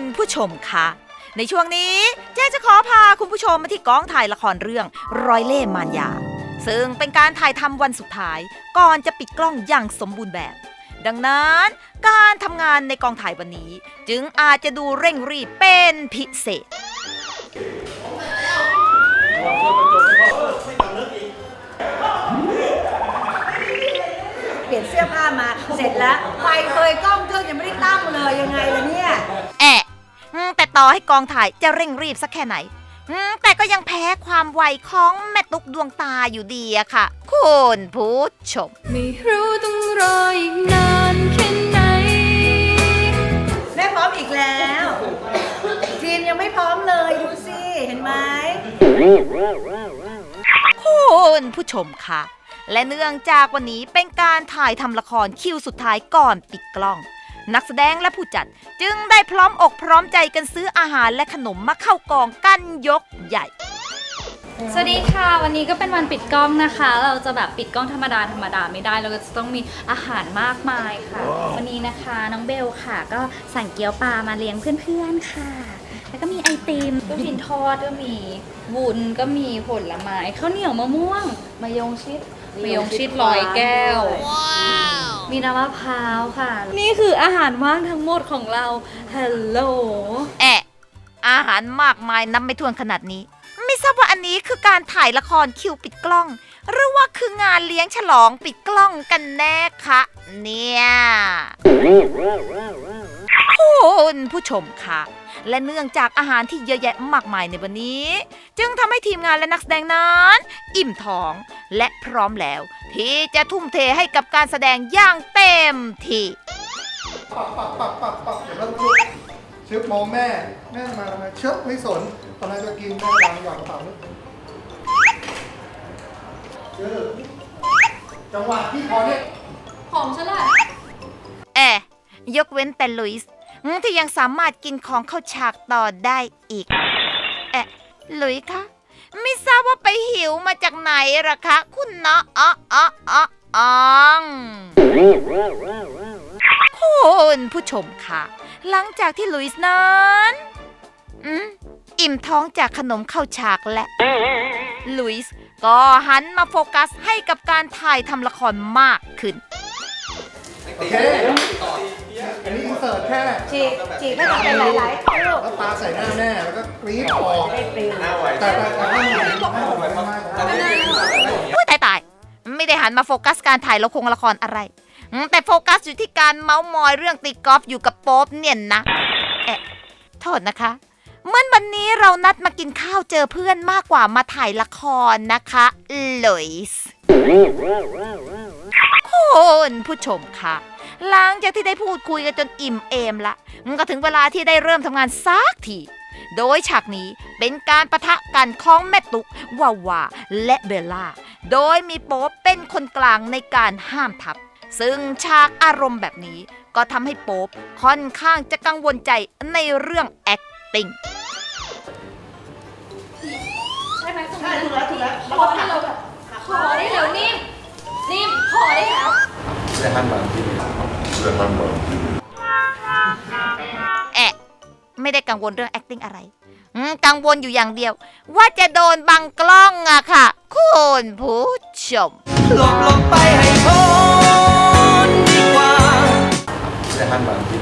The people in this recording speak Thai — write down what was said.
ณผู้ชมคะ ในช่วงนี้เจ๊จะขอพาคุณผู้ชมมาที่กองถ่ายละครเรื่องร้อยเล่ห์มารยา ซึ่งเป็นการถ่ายทำวันสุดท้าย ก่อนจะปิดกล้องอย่างสมบูรณ์แบบ ดังนั้นการทำงานในกองถ่ายวันนี้ จึงอาจจะดูเร่งรีบเป็นพิเศษ เปลี่ยนเสื้อผ้ามาเสร็จแล้วไฟเคยกล้องเครื่องยังไม่ได้ตั้งเลยยังไงล่ะเนี่ย ต่ต่อให้กองถ่ายจะเร่งรีบสักแค่ไหนอืมแต่ก็ยังแพ้ความไวของแม่ตุ๊กดวงตาอยู่ดีอะค่ะ คุณผู้ชม ไม่รู้ต้องรออีกนานแค่ไหน แม่พร้อมอีกแล้วทีมยังไม่พร้อมเลยดูสิเห็นไหมคุณผู้ชมค่ะ และเนื่องจากวันนี้เป็นการถ่ายทำละครคิวสุดท้ายก่อนปิดกล้อง นักแสดงและผู้จัดจึงได้พร้อมอกพร้อมใจกันซื้ออาหารและขนมมาเข้ากองกันยกใหญ่ สวัสดีค่ะ วันนี้ก็เป็นวันปิดกล้องนะคะ เราจะแบบปิดกล้องธรรมดาธรรมดาไม่ได้ เราก็จะต้องมีอาหารมากมายค่ะ วันนี้นะคะน้องเบลค่ะ ก็สั่งเกี๊ยวปลามาเลี้ยงเพื่อนๆค่ะ แล้วก็มีไอติมลูกชิ้นทอดก็มีวุ้นก็มีผลไม้ข้าวเหนียวมะม่วงมายงชิดมายงชิดลอยแก้ว มีน้ำมะพร้าวค่ะ นี่คืออาหารว่างทั้งหมดของเรา ฮัลโหล แอะอาหารมากมายนับไม่ถ้วนขนาดนี้ ไม่ทราบว่าอันนี้คือการถ่ายละครคิวปิดกล้อง หรือว่าคืองานเลี้ยงฉลองปิดกล้องกันแน่คะเนี่ย คุณผู้ชมค่ะ และเนื่องจากอาหารที่เยอะแยะมากมายในวันนี้ จึงทำให้ทีมงานและนักแสดงนั้น อิ่มท้อง และพร้อมแล้ว ที่จะทุ่มเทให้กับการแสดงอย่างเต็มที่ปักปักปักปักปักเดี๋ยวแล้วลุกชึบมองแม่ แม่มาทำไมเชิบไม่สนตอนนั้นจะกินแม่วางหย่อนกระเป๋าลูกเออจังหวะที่พอเนี่ยของฉันล่ะแอะยกเว้นแต่ลุยส์ ที่ยังสามารถกินของเข้าฉากต่อได้อีกแอะลุยคะ ไม่ทราบว่าไปหิวมาจากไหนหรอคะ คุณเนาะอ๋ออ๋ออ๋ออองคุณผู้ชมค่ะ หลังจากที่ลุยส์นั้นอืมอิ่มท้องจากขนมเข้าฉากและ ลุยส์ก็หันมาโฟกัสให้กับการถ่ายทำละครมากขึ้นโอเคอันนี้อินเสิร์ตแค่ฉีกฉีกไม่ต้องเป็นหลายๆลูกแล้วปาใส่หน้าแม่แล้วก็กรี๊ดออกได้ปลิวแต่แต่แต่ถ้าหนูให้ผมไปมากๆผมไม่ได้อุ้ยตายตายไม่ได้หันมาโฟกัสการถ่ายละครละครอะไรอืมแต่โฟกัสอยู่ที่การเมาส์มอยเรื่องตีกอล์ฟอยู่กับโป๊บเนี่ยนะเอ๊ะโทษนะคะเหมื่อนวันนี้เรานัดมากินข้าวเจอเพื่อนมากกว่ามาถ่ายละครนะคะลุยส์คุณผู้ชมค่ะ หลังจากที่ได้พูดคุยกันจนอิ่มเอมละมันก็ถึงเวลาที่ได้เริ่มทำงานสักทีโดยฉากนี้เป็นการประทะกันของแม่ตุกวาวาและเบลล่า โดยมีโป๊ปเป็นคนกลางในการห้ามทับ ซึ่งฉากอารมณ์แบบนี้ก็ทำให้โป๊ปค่อนข้างจะกังวลใจในเรื่อง acting ใช่ไหมตรงใช่นี้ถูกแล้วถูกแล้วพอได้แล้วพอได้แล้วนิ่มนิ่มพอได้แล้ว แอะไม่ได้กังวลเรื่อง acting อะไรอืมกังวลอยู่อย่างเดียว ว่าจะโดนบังกล้องอะค่ะ คุณผู้ชม หลบหลบไปให้พ้นดีกว่าแต่ท่านบางที